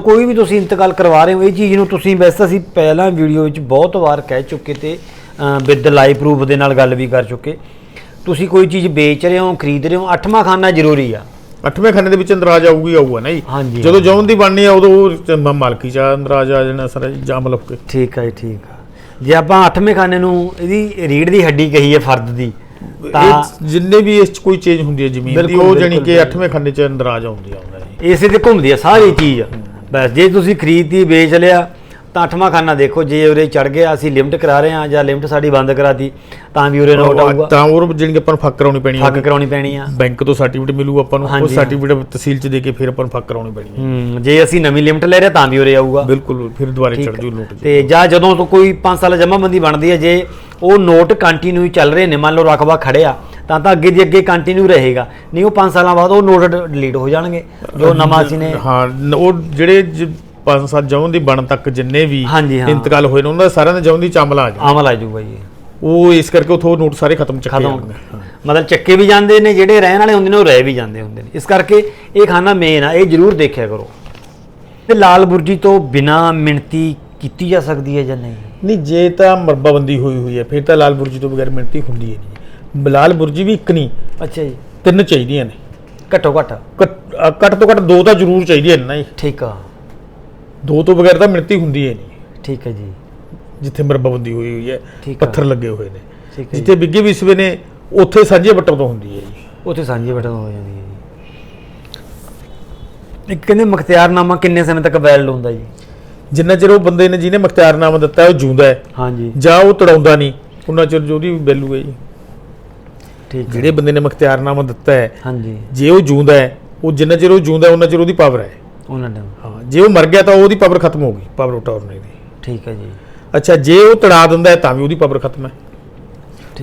ਕੋਈ ਵੀ ਤੁਸੀਂ ਇੰਤਕਾਲ ਕਰਵਾ ਰਹੇ ਹੋ ਇਹ ਚੀਜ਼ ਨੂੰ ਤੁਸੀਂ ਵੈਸੇ ਅਸੀਂ ਪਹਿਲਾਂ ਵੀਡੀਓ ਵਿੱਚ ਬਹੁਤ ਵਾਰ ਕਹਿ ਚੁੱਕੇ ਤੇ ਵਿਦ ਲਾਈਵ ਪ੍ਰੂਫ ਦੇ ਨਾਲ ਗੱਲ ਵੀ ਕਰ ਚੁੱਕੇ। ਤੁਸੀਂ ਕੋਈ ਚੀਜ਼ ਵੇਚ ਰਹੇ ਹੋ ਖਰੀਦ ਰਹੇ ਹੋ ਅੱਠਵਾਂ ਖਾਨਾ ਜ਼ਰੂਰੀ ਆ। ਅੱਠਵੇਂ ਖਾਨੇ ਦੇ ਵਿੱਚ ਅੰਦਰਾਜ ਆਊਗੀ ਆਊਗਾ ਨਾ ਜੀ ਜਦੋਂ ਜੌਨ ਦੀ ਬਣਨੀ ਆ ਉਦੋਂ ਮਾਲਕੀ ਚ ਅੰਦਰਾਜ ਆ ਜਾਣਾ ਸਾਰਾ ਜੀ ਜਾਮ ਲਫ ਕੇ ਠੀਕ ਹੈ ਠੀਕ ਆ। ਜੇ ਆਪਾਂ ਅੱਠਵੇਂ ਖਾਨੇ ਨੂੰ ਇਹਦੀ ਰੀੜ ਦੀ ਹੱਡੀ ਕਹੀ ਹੈ ਫਰਦ ਦੀ ਤਾਂ ਜਿੰਨੇ ਵੀ ਇਸ ਚ ਕੋਈ ਚੇਂਜ ਹੁੰਦੀ ਹੈ ਜ਼ਮੀਨ ਦੀ ਉਹ ਜਾਨੀ ਕਿ। ਅੱਠਵੇਂ ਖਾਨੇ ਚ ਅੰਦਰਾਜ ਆਉਂਦੀ ਆਉਂਦਾ ਜੀ ਇਸੇ ਤੇ ਘੁੰਮਦੀ ਆ ਸਾਰੀ ਚੀਜ਼ ਬਸ ਜੇ ਤੁਸੀਂ ਖਰੀਦਤੀ ਵੇਚ ਲਿਆ ਤਾਂ ਅੱਠਵਾਂ ਖਾਨਾ ਦੇਖੋ ਜੇ ਉਰੇ ਚੜ ਗਿਆ ਅਸੀਂ ਲਿਮਟ ਕਰਾ ਰਹੇ ਹਾਂ ਜਾਂ ਲਿਮਟ ਸਾਡੀ ਬੰਦ ਕਰਾਤੀ ਤਾਂ ਵੀ ਉਰੇ ਨੋਟ ਆਊਗਾ। ਤਾਂ ਉਹ ਕਿ ਆਪਾਂ ਨੂੰ ਫੱਕ ਕਰਾਉਣੀ ਪੈਣੀ ਫੱਕ ਕਰਾਉਣੀ ਪੈਣੀ ਆ। ਬੈਂਕ ਤੋਂ ਸਰਟੀਫਿਕੇਟ ਮਿਲੂ ਆਪਾਂ ਨੂੰ ਉਹ ਸਰਟੀਫਿਕੇਟ ਤਹਿਸੀਲ ਚ ਦੇ ਕੇ ਫਿਰ ਆਪਾਂ ਨੂੰ ਫੱਕ ਕਰਾਉਣੀ ਪੈਣੀ ਹੈ ਹੂੰ ਜੇ ਅਸੀਂ ਨਵੀਂ ਲਿਮਟ ਲੈ ਰਹੇ ਤਾਂ ਵੀ ਉਰੇ ਆਊਗਾ। ਬਿਲਕੁਲ ਫਿਰ ਦੁਬਾਰੇ ਚੜ ਜੂ ਨੋਟ ਤੇ ਜਾਂ ਜਦੋਂ ਤੋਂ ਕੋਈ 5 ਸਾਲ ਜਮ੍ਹਾਂਬੰਦੀ ਬਣਦੀ ਹੈ ਜੇ ਉਹ ਨੋਟ ਕੰਟੀਨਿਊ ਚੱਲ ਰਹੇ ਨੇ ਮੰਨ ਲਓ ਰਕਬਾ ਖੜਿਆ ਤਾਂ ਤਾਂ ਅੱਗੇ ਦੀ ਅੱਗੇ ਕੰਟੀਨਿਊ ਰਹੇਗਾ। ਨਹੀਂ ਉਹ 5 ਸਾਲਾਂ ਬਾਅਦ ਉਹ ਨੋਟ ਡਿਲੀਟ ਹੋ ਜਾਣਗੇ ਜੋ ਨਵਾਂ ਸੀ ਨੇ। ਹਾਂ ਉਹ ਜਿਹੜੇ ਜ- ਪੰਜ ਸੱਤ ਜੌਨ ਦੀ ਬਣ ਤੱਕ ਜਿੰਨੇ ਵੀ। ਇੰਤਕਾਲ ਹੋਏ ਨੇ ਉਹਨਾਂ ਦਾ ਸਾਰਿਆਂ ਦਾ ਜੌਨ ਦੀ ਚਾਮਲਾ ਆ ਜਾ ਅਮਲ ਆ ਜਾਊਗਾ ਜੀ। ਉਹ ਇਸ ਕਰਕੇ ਉਥੋਂ ਨੋਟ ਸਾਰੇ ਖਤਮ ਚੱਕੇ ਜਾਣਗੇ। ਮਤਲਬ ਚੱਕੇ ਵੀ ਜਾਂਦੇ ਨੇ ਜਿਹੜੇ ਰਹਿਣ ਵਾਲੇ ਹੁੰਦੇ ਨੇ ਉਹ ਰਹਿ ਵੀ ਜਾਂਦੇ ਹੁੰਦੇ ਨੇ। ਇਸ ਕਰਕੇ ਇਹ ਖਾਨਾ ਮੇਨ ਆ ਇਹ ਜ਼ਰੂਰ ਦੇਖਿਆ ਕਰੋ। ਤੇ ਲਾਲ ਬੁਰਜੀ ਤੋਂ ਬਿਨਾ ਮਿਣਤੀ ਕੀਤੀ ਜਾ ਸਕਦੀ ਹੈ ਜਾਂ ਨਹੀਂ? ਨਹੀਂ ਜੇ ਤਾਂ ਮਰਬਾਬੰਦੀ ਹੋਈ ਹੋਈ ਹੈ ਫਿਰ ਤਾਂ ਲਾਲ ਬੁਰਜੀ ਤੋਂ ਬਗੈਰ ਮਿੰਟੀ ਹੁੰਦੀ ਹੈ ਨਹੀਂ। ਲਾਲ ਬੁਰਜੀ ਵੀ ਇੱਕ ਨਹੀਂ ਅੱਛਾ ਜੀ। ਤਿੰਨ ਚਾਹੀਦੀਆਂ ਨੇ। ਘੱਟੋ ਘੱਟ। ਘੱਟ- ਅ, ਘੱਟ ਤੋਂ ਘੱਟ ਦੋ ਤਾਂ ਜ਼ਰੂਰ ਚਾਹੀਦੀਆਂ ਨੇ ਨਾ ਜੀ ਠੀਕ ਆ। ਦੋ ਤੋਂ ਬਗੈਰ ਤਾਂ ਮਿੰਟੀ ਹੁੰਦੀ ਹੈ ਨਹੀਂ। ਠੀਕ ਹੈ ਜੀ। ਜਿੱਥੇ ਮਰਬਾਬੰਦੀ ਹੋਈ ਹੋਈ ਹੈ ਠੀਕ ਆ। ਪੱਥਰ ਲੱਗੇ ਹੋਏ ਨੇ। ਠੀਕ ਹੈ ਜਿੱਥੇ ਬਿੱਗੇ ਵਿਸਵੇ ਨੇ ਉੱਥੇ ਸਾਂਝੇ ਬੱਟਾਂ ਤੋਂ ਹੁੰਦੀ ਹੈ ਜੀ। ਉੱਥੇ ਸਾਂਝੀ ਬਟਨ ਹੋ ਜਾਂਦੀ ਹੈ ਜੀ। ਇੱਕ ਕਹਿੰਦੇ ਮਖਤਿਆਰਨਾਮਾ ਕਿੰਨੇ ਸਮੇਂ ਤੱਕ ਵੈਲਿਡ ਹੁੰਦਾ ਜੀ? ਜਿੰਨਾ ਚਿਰ ਉਹ ਬੰਦੇ ਨੇ ਜਿਹਨੇ ਮਖਤਿਆਰਨਾਮਾ ਦਿੱਤਾ ਉਹ ਜਿਉਂਦਾ ਹੈ। ਹਾਂਜੀ। ਜਾਂ ਉਹ ਤੜਾਉਂਦਾ ਨਹੀਂ ਉਹਨਾਂ ਚਿਰ ਉਹਦੀ ਵੈਲੂ ਹੈ ਜੀ। ਜਿਹੜੇ ਬੰਦੇ ਨੇ ਮਖਤਿਆਰਨਾਮਾ ਦਿੱਤਾ ਹੈ ਹਾਂਜੀ। ਜੇ ਉਹ ਜਿਉਂਦਾ ਹੈ ਉਹ ਜਿੰਨਾ ਚਿਰ ਉਹ ਜਿਉਂਦਾ ਉਹਨਾਂ ਚਿਰ ਉਹਦੀ ਪਾਵਰ ਹੈ। ਉਹਨਾਂ ਨੇ ਹਾਂ ਜੇ ਉਹ ਮਰ ਗਿਆ ਤਾਂ ਉਹਦੀ ਪਾਵਰ ਖਤਮ ਹੋ ਗਈ ਪਾਵਰ ਟੌਰਨੇ ਦੀ। ਠੀਕ ਹੈ ਜੀ। ਅੱਛਾ ਜੇ ਉਹ ਤੜਾ ਦਿੰਦਾ ਹੈ ਤਾਂ ਵੀ ਉਹਦੀ ਪਾਵਰ ਖਤਮ ਹੈ।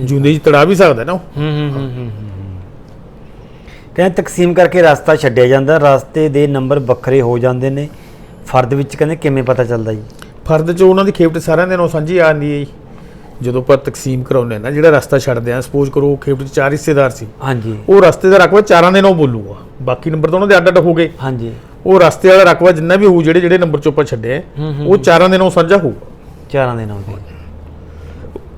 ਜਿਉਂਦੇ ਜੀ ਤੜਾ ਵੀ ਸਕਦਾ ਨਾ ਹੂੰ ਹੂੰ ਹੂੰ। ਕਹਿੰਦੇ ਤਕਸੀਮ ਕਰਕੇ ਰਸਤਾ ਛੱਡਿਆ ਜਾਂਦਾ ਰਸਤੇ ਦੇ ਨੰਬਰ ਵੱਖਰੇ ਹੋ ਜਾਂਦੇ ਨੇ। ਫਰਦ ਵਿੱਚ ਕਹਿੰਦੇ ਕਿਵੇਂ ਪਤਾ ਚੱਲਦਾ ਜੀ? ਫਰਦ ਚ ਉਹਨਾਂ ਦੀ ਖੇਪਟ ਸਾਰਿਆਂ ਦੇ ਨਾਲ ਸਾਂਝੀ ਆ ਜਾਂਦੀ ਹੈ ਜੀ। ਜਦੋਂ ਆਪਾਂ ਤਕਸੀਮ ਕਰਾਉਂਦੇ ਹਾਂ ਨਾ ਜਿਹੜਾ ਰਸਤਾ ਛੱਡਦੇ ਆ ਸਪੋਜ਼ ਕਰੋ ਉਹ ਖੇਪਟ ਚ ਚਾਰ ਹਿੱਸੇਦਾਰ ਸੀ। ਹਾਂਜੀ। ਉਹ ਰਸਤੇ ਦਾ ਰਕਬਾ ਚਾਰਾਂ ਦੇ ਨਾਲ ਬੋਲੂਗਾ। ਬਾਕੀ ਨੰਬਰ ਤਾਂ ਉਹਨਾਂ ਦੇ ਅੱਡ ਅੱਡ ਹੋ ਗਏ ਹਾਂਜੀ। ਉਹ ਰਸਤੇ ਵਾਲਾ ਰਕਬਾ ਜਿੰਨਾ ਵੀ ਹੋਊ ਜਿਹੜੇ ਜਿਹੜੇ ਨੰਬਰ ਚ ਆਪਾਂ ਛੱਡੇ ਉਹ ਚਾਰਾਂ ਦੇ ਨਾਲ ਸਾਂਝਾ ਹੋਊਗਾ। ਚਾਰਾਂ ਦੇ ਤੇ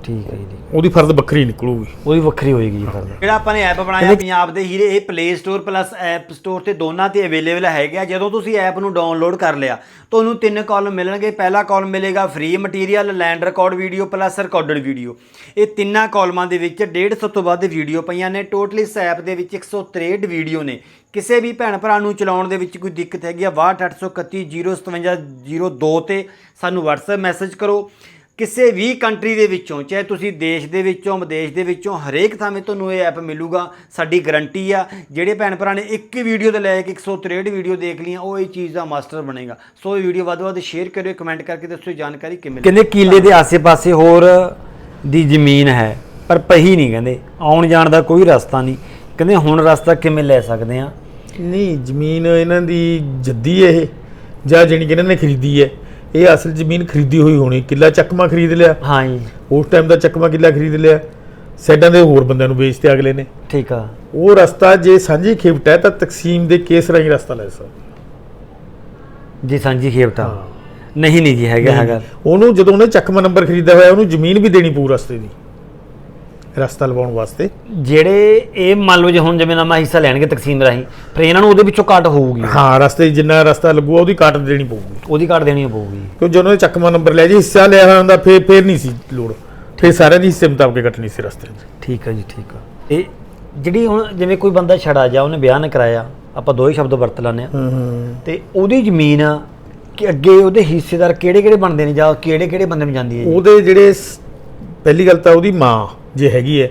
ਠੀਕ ਹੈ ਜੀ ਉਹਦੀ ਫਰਦ ਵੱਖਰੀ ਨਿਕਲੂਗੀ। ਉਹਦੀ ਵੱਖਰੀ ਹੋਏਗੀ ਜੀ ਫਰਦ ਜਿਹੜਾ ਆਪਾਂ ਨੇ ਐਪ ਬਣਾਇਆ ਪੰਜਾਬ ਦੇ ਹੀਰੇ ਇਹ Play Store plus app store ਤੇ ਦੋਨਾਂ ਤੇ ਅਵੇਲੇਬਲ ਹੈਗਾ ਜਦੋਂ ਤੁਸੀਂ ਐਪ ਨੂੰ ਡਾਊਨਲੋਡ ਕਰ ਲਿਆ ਤੁਹਾਨੂੰ ਤਿੰਨ ਕਾਲਮ ਮਿਲਣਗੇ। ਪਹਿਲਾ ਕਾਲਮ ਮਿਲੇਗਾ free material land record video plus recorded video ਇਹ ਤਿੰਨਾਂ ਕਾਲਮਾਂ ਦੇ ਵਿੱਚ 150 ਤੋਂ ਵੱਧ ਵੀਡੀਓ ਪਈਆਂ ਨੇ। ਟੋਟਲੀ ਇਸ ਐਪ ਦੇ ਵਿੱਚ 163 ਵੀਡੀਓ ਨੇ। ਕਿਸੇ ਵੀ ਭੈਣ ਭਰਾ ਨੂੰ ਚਲਾਉਣ ਦੇ ਵਿੱਚ ਕੋਈ ਦਿੱਕਤ ਹੈਗੀ ਆ 62831055002 ਤੇ ਸਾਨੂੰ WhatsApp ਮੈਸੇਜ ਕਰੋ। ਕਿਸੇ ਵੀ ਕੰਟਰੀ ਦੇ ਵਿੱਚੋਂ ਚਾਹੇ ਤੁਸੀਂ ਦੇਸ਼ ਦੇ ਵਿੱਚੋਂ ਵਿਦੇਸ਼ ਦੇ ਵਿੱਚੋਂ ਹਰੇਕ ਥਾਂ 'ਤੇ ਤੁਹਾਨੂੰ ਇਹ ਐਪ ਮਿਲੂਗਾ ਸਾਡੀ ਗਾਰੰਟੀ ਆ। ਜਿਹੜੇ ਭੈਣ ਭਰਾ ਨੇ ਇੱਕ ਹੀ ਵੀਡੀਓ ਤੇ ਲੈ ਕੇ 163 ਵੀਡੀਓ ਦੇਖ ਲਈਆਂ ਉਹ ਇਹ ਚੀਜ਼ ਦਾ ਮਾਸਟਰ ਬਣੇਗਾ। ਸੋ ਇਹ ਵੀਡੀਓ ਵੱਧ ਤੋਂ ਵੱਧ ਸ਼ੇਅਰ ਕਰਿਓ ਕਮੈਂਟ ਕਰਕੇ ਦੱਸੋ ਜਾਣਕਾਰੀ ਕਿਵੇਂ ਕਹਿੰਦੇ ਕੀਲੇ ਦੇ ਆਸੇ-ਪਾਸੇ ਹੋਰ ਦੀ ਜ਼ਮੀਨ ਹੈ ਪਰ ਪਹੀ ਨਹੀਂ ਕਹਿੰਦੇ। ਆਉਣ ਜਾਣ ਦਾ ਕੋਈ ਰਸਤਾ ਨਹੀਂ। ਕਹਿੰਦੇ ਹੁਣ ਰਸਤਾ ਕਿਵੇਂ ਲੈ ਸਕਦੇ ਆ ਨਹੀਂ ਜ਼ਮੀਨ ਇਹਨਾਂ ਦੀ ਜੱਦੀ ਹੈ ਇਹ ਜਾਂ ਜਾਣੀ ਕਿ ਇਹਨਾਂ ਨੇ ਖਰੀਦੀ ਹੈ। ਇਹ ਅਸਲ ਜ਼ਮੀਨ ਖਰੀਦੀ ਹੋਈ ਹੋਣੀ ਕਿੱਲਾ ਚੱਕਮਾ ਖਰੀਦ ਲਿਆ। ਹਾਂ ਜੀ। ਉਸ ਟਾਈਮ ਦਾ ਚੱਕਮਾ ਕਿੱਲਾ ਖਰੀਦ ਲਿਆ। ਸਾਈਡਾਂ ਦੇ ਹੋਰ ਬੰਦਿਆਂ ਨੂੰ ਵੇਚਤੇ ਅਗਲੇ ਨੇ। ਠੀਕ ਆ। ਉਹ ਰਸਤਾ ਜੇ ਸਾਂਝੀ ਖੇਪਟ ਹੈ ਤਾਂ ਤਕਸੀਮ ਦੇ ਕੇਸ ਰਾਹੀਂ ਰਸਤਾ ਲੈ ਸਕਦਾ। ਜੀ ਸਾਂਝੀ ਖੇਪਟਾ ਨਹੀਂ ਨਹੀਂ ਜੀ ਹੈਗਾ ਹੈਗਾ। ਉਹਨੂੰ ਜਦੋਂ ਉਹਨੇ ਚੱਕਮਾ ਨੰਬਰ ਖਰੀਦਿਆ ਹੋਇਆ ਉਹਨੂੰ ਜ਼ਮੀਨ ਵੀ ਦੇਣੀ ਪਊ ਰਸਤੇ ਦੀ। ਰਸਤਾ ਲਵਾਉਣ ਵਾਸਤੇ। ਜਿਹੜੇ ਇਹ ਮੰਨ ਲਓ ਜੇ ਹੁਣ ਜਿਵੇਂ ਨਵਾਂ ਹਿੱਸਾ ਲੈਣਗੇ ਤਕਸੀਮ ਰਾਹੀਂ ਫਿਰ ਇਹਨਾਂ ਨੂੰ ਉਹਦੇ ਵਿੱਚੋਂ ਕੱਟ ਹੋਊਗੀ। ਹਾਂ ਰਸਤੇ ਜਿੰਨਾ ਰਸਤਾ ਲੱਗੂਗਾ ਉਹਦੀ ਕਾਟ ਦੇਣੀ ਪਊਗੀ। ਉਹਦੀ ਕੱਟ ਦੇਣੀ ਪਊਗੀ। ਕਿਉਂ ਜਦੋਂ ਉਹਨੇ ਚੱਕਮਾ ਨੰਬਰ ਲਿਆ ਜੀ ਹਿੱਸਾ ਲਿਆ ਹੋਇਆ ਹੁੰਦਾ ਫੇਰ ਫੇਰ ਨਹੀਂ ਸੀ ਲੋੜ। ਫੇਰ ਸਾਰਿਆਂ ਦੀ ਹਿੱਸੇ ਮੁਤਾਬਕ ਕੱਟਣੀ ਸੀ ਰਸਤੇ ਠੀਕ ਆ ਜੀ ਠੀਕ ਆ ਇਹ ਜਿਹੜੀ ਹੁਣ ਜਿਵੇਂ ਕੋਈ ਬੰਦਾ ਛੜਾ ਜਾ ਉਹਨੇ ਵਿਆਹ ਨਾ ਕਰਾਇਆ ਆਪਾਂ ਦੋ ਹੀ ਸ਼ਬਦ ਵਰਤ ਲੈਂਦੇ ਆ ਹੂੰ ਹੂੰ। ਤੇ ਉਹਦੀ ਜ਼ਮੀਨ ਕਿ ਅੱਗੇ ਉਹਦੇ ਹਿੱਸੇਦਾਰ ਕਿਹੜੇ ਕਿਹੜੇ ਬਣਦੇ ਨੇ ਜਾਂ ਕਿਹੜੇ ਕਿਹੜੇ ਬੰਦੇ ਨੂੰ ਜਾਂਦੀ ਹੈ ਜੀ? ਉਹਦੇ ਜਿਹੜੇ ਪਹਿਲੀ ਗੱਲ ਤਾਂ ਉਹਦੀ ਮਾਂ। ਜੇ ਹੈਗੀ ਹੈ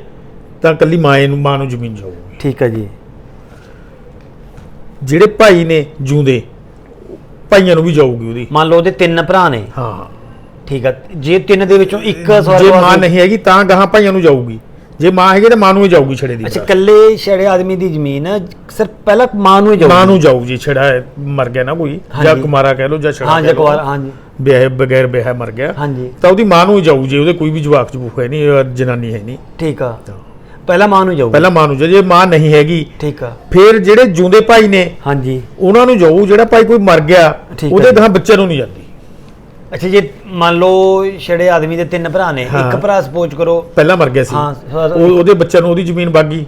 ਤਾਂ ਕੱਲੀ ਮਾਂ ਨੂੰ ਮਾਂ ਨੂੰ ਜ਼ਮੀਨ ਜਾਊਗੀ। ਠੀਕ ਆ ਜੀ। ਜਿਹੜੇ ਭਾਈ ਨੇ ਜੂੰਦੇ ਭਾਈਆਂ ਨੂੰ ਵੀ ਜਾਊਗੀ ਉਹਦੀ। ਮੰਨ ਲਓ ਉਹਦੇ ਤਿੰਨ ਭਰਾ ਨੇ। ਹਾਂ। ਠੀਕ ਆ ਜੇ ਤਿੰਨ ਦੇ ਵਿੱਚੋਂ ਇੱਕ ਜੇ ਮਾਂ ਨਹੀਂ ਹੈਗੀ ਤਾਂ ਗਾਹਾਂ ਭਾਈਆਂ ਨੂੰ ਜਾਊਗੀ। ਜੇ ਮਾਂ ਹੈਗੀ ਤਾਂ ਮਾਂ ਨੂੰ ਹੀ ਜਾਊਗੀ ਛੜੇ ਦੀ ਅੱਛਾ ਇਕੱਲੇ ਛੜੇ ਆਦਮੀ ਦੀ ਜ਼ਮੀਨ ਸਿਰਫ ਪਹਿਲਾਂ ਮਾਂ ਨੂੰ ਹੀ ਜਾਊਗੀ? ਮਾਂ ਨੂੰ ਜਾਊ ਜੀ ਛੜਾ ਹੈ, ਮਰ ਗਿਆ ਨਾ ਕੋਈ। ਜਾਂ। ਕੁਮਾਰਾ ਕਹਿ ਲਓ ਜਾਂ ਛੜਾ ਹਾਂ ਕਹਿ ਲਓ। ਜਕਵਾਰ ਹਾਂਜੀ। ਵਿਆਹ ਬਗੈਰ ਵਿਆਹ ਮਰ ਗਿਆ। ਹਾਂਜੀ। ਤਾਂ ਉਹਦੀ ਮਾਂ ਨੂੰ ਹੀ ਜਾਊ ਜੇ ਉਹਦੇ ਕੋਈ ਵੀ ਜਵਾਕ ਜਬੂਕ ਹੈ ਨਹੀਂ ਜਨਾਨੀ ਹੈ ਨਹੀਂ। ਠੀਕ ਆ। ਪਹਿਲਾਂ ਮਾਂ ਨੂੰ ਜਾਊ ਪਹਿਲਾਂ ਮਾਂ ਨੂੰ ਜੇ ਮਾਂ ਨਹੀਂ ਹੈਗੀ ਠੀਕ ਆ। ਫਿਰ ਜਿਹੜੇ ਜੂੰਦੇ ਭਾਈ ਨੇ ਹਾਂਜੀ। ਉਹਨਾਂ ਨੂੰ ਜਾਊ ਜਿਹੜਾ ਭਾਈ ਕੋਈ ਮਰ ਗਿਆ ਹੈ ਉਹਦੇ ਜੀ। ਗਾਂ ਬੱਚੇ ਨੂੰ ਨਹੀਂ ਜਾਂਦੀ। ਅੱਛਾ ਜੇ ਮੰਨ ਲਓ ਛੜੇ ਆਦਮੀ ਦੇ ਤਿੰਨ ਭਰਾ ਨੇ ਹਾਂ। ਇੱਕ ਭਰਾ ਸਪੋਜ਼ ਕਰੋ। ਪਹਿਲਾਂ ਮਰ ਗਿਆ ਸੀ। ਹਾਂ। ਉਹ ਉਹਦੇ ਬੱਚਿਆਂ ਨੂੰ ਉਹਦੀ ਜ਼ਮੀਨ ਬਾਗੀ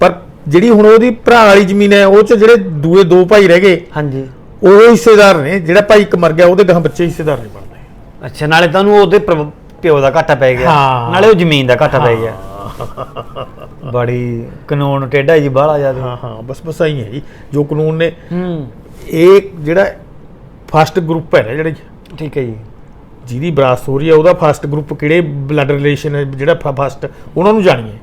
ਪਰ ਜਿਹੜੀ ਹੁਣ ਉਹਦੀ ਭਰਾ ਵਾਲੀ ਜ਼ਮੀਨ ਹੈ ਉਹ ਚ ਜਿਹੜੇ ਦੂਏ ਦੋ ਭਾਈ ਰਹਿ ਗਏ ਹਾਂਜੀ। ਉਹ ਹਿੱਸੇਦਾਰ ਨੇ ਜਿਹੜਾ ਭਾਈ ਇੱਕ ਮਰ ਗਿਆ ਉਹਦੇ ਗਾਂ ਬੱਚੇ ਹਿੱਸੇਦਾਰ ਨਹੀਂ ਬਣਦੇ। ਅੱਛਾ ਨਾਲੇ ਤੁਹਾਨੂੰ ਉਹਦੇ ਪ੍ਰਭ- ਪਿਓ ਦਾ ਘਾਟਾ ਪੈ ਗਿਆ। ਹਾਂ। ਨਾਲੇ ਉਹ ਜ਼ਮੀਨ ਦਾ ਘਾਟਾ ਪੈ ਗਿਆ। ਬੜੀ ਕਾਨੂੰਨ ਟੇਢਾ ਜੀ ਬਾਹਲਾ ਜ਼ਿਆਦਾ। ਹਾਂ ਹਾਂ ਬਸ ਬਸ ਆਈ ਹੈ ਜੀ ਜੋ ਕਾਨੂੰਨ ਨੇ। ਹੂੰ। ਇਹ ਜਿਹੜਾ ਫਸਟ ਗਰੁੱਪ ਹੈ ਨਾ ਜਿਹੜੇ ਠੀਕ ਹੈ ਜੀ। ਜਿਹਦੀ ਵਿਰਾਸਤ ਹੋ ਰਹੀ ਹੈ ਉਹਦਾ ਫਸਟ ਗਰੁੱਪ ਕਿਹੜੇ ਬਲੱਡ ਰਿਲੇਸ਼ਨ ਹੈ ਜਿਹੜਾ ਫਸਟ ਉਹਨਾਂ ਨੂੰ ਜਾਣੀਏ